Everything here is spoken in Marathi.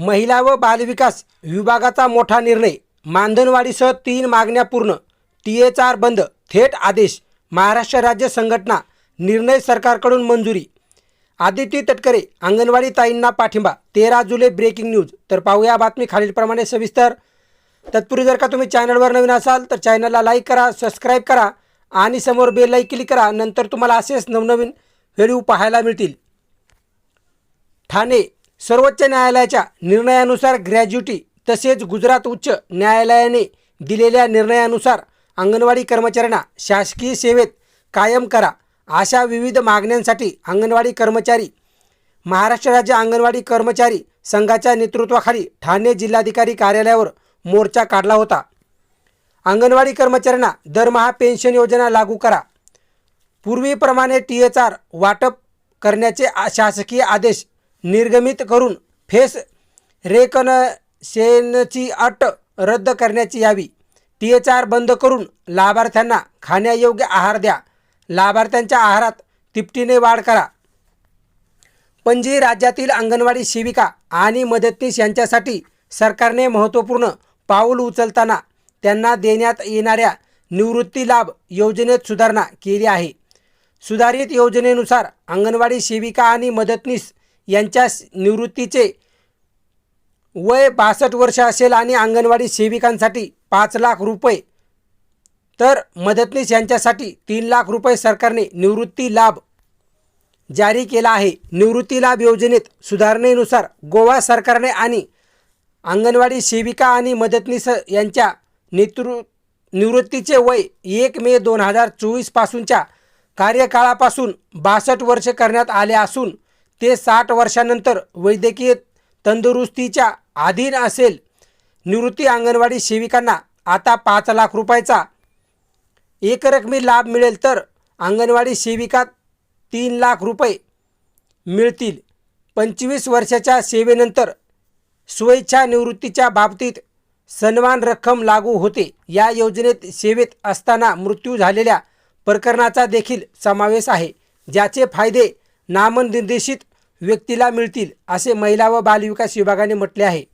महिला व बालविकास विभागाचा मोठा निर्णय. मानधनवाढीसह तीन मागण्या पूर्ण. टी एच आर बंद. थेट आदेश. महाराष्ट्र राज्य संघटना. निर्णय सरकारकडून मंजुरी. आदिती तटकरे अंगणवाडी ताईंना पाठिंबा. तेरा जुलै ब्रेकिंग न्यूज. तर पाहूया बातमी खालीलप्रमाणे सविस्तर. तत्पूर्वी जर का तुम्ही चॅनलवर नवीन असाल तर चॅनलला लाईक करा सबस्क्राईब करा आणि समोर बेललाही क्लिक करा. नंतर तुम्हाला असेच नवनवीन व्हिडिओ पाहायला मिळतील. ठाणे सर्वोच्च न्यायालयाच्या निर्णयानुसार ग्रॅज्युटी तसेच गुजरात उच्च न्यायालयाने दिलेल्या निर्णयानुसार अंगणवाडी कर्मचाऱ्यांना शासकीय सेवेत कायम करा अशा विविध मागण्यांसाठी अंगणवाडी कर्मचारी महाराष्ट्र राज्य अंगणवाडी कर्मचारी संघाच्या नेतृत्वाखाली ठाणे जिल्हाधिकारी कार्यालयावर मोर्चा काढला होता. अंगणवाडी कर्मचाऱ्यांना दरमहा पेन्शन योजना लागू करा. पूर्वीप्रमाणे टी एच आर वाटप करण्याचे शासकीय आदेश निर्गमित करून फेस रेकनशेनची अट रद्द करण्याची यावी. टी एच आर बंद करून लाभार्थ्यांना खाण्यायोग्य आहार द्या. लाभार्थ्यांच्या आहारात तिपटीने वाढ करा. पणजी राज्यातील अंगणवाडी सेविका आणि मदतनीस यांच्यासाठी सरकारने महत्त्वपूर्ण पाऊल उचलताना त्यांना देण्यात येणाऱ्या निवृत्ती लाभ योजनेत सुधारणा केली आहे. सुधारित योजनेनुसार अंगणवाडी सेविका आणि मदतनीस यांच्या निवृत्तीचे वय बासष्ट वर्ष असेल आणि अंगणवाडी सेविकांसाठी पाच लाख रुपये. तर मदतनीस यांच्यासाठी तीन लाख रुपये सरकारने निवृत्ती लाभ जारी केला आहे. निवृत्ती लाभ योजनेत सुधारणेनुसार गोवा सरकारने आणि अंगणवाडी सेविका आणि मदतनीस यांच्या नेतृ निवृत्तीचे वय एक मे दोन हजार चोवीसपासूनच्या कार्यकाळापासून बासष्ट वर्ष करण्यात आले असून ते साठ वर्षानंतर वैद्यकीय तंदुरुस्तीच्या अधीन असेल. निवृत्ती अंगणवाडी सेविकांना आता पाच लाख रुपयाचा एकरकमी लाभ मिळेल तर अंगणवाडी सेविका तीन लाख रुपये मिळतील. पंचवीस वर्षाच्या सेवेनंतर स्वेच्छा निवृत्तीच्या बाबतीत सन्मान रक्कम लागू होते. या योजनेत सेवेत असताना मृत्यू झालेल्या प्रकरणाचा देखील समावेश आहे. ज्याचे फायदे नामनिर्देशित व्यक्तीला मिळतील असे महिला व बालविकास विभागाने म्हटले आहे.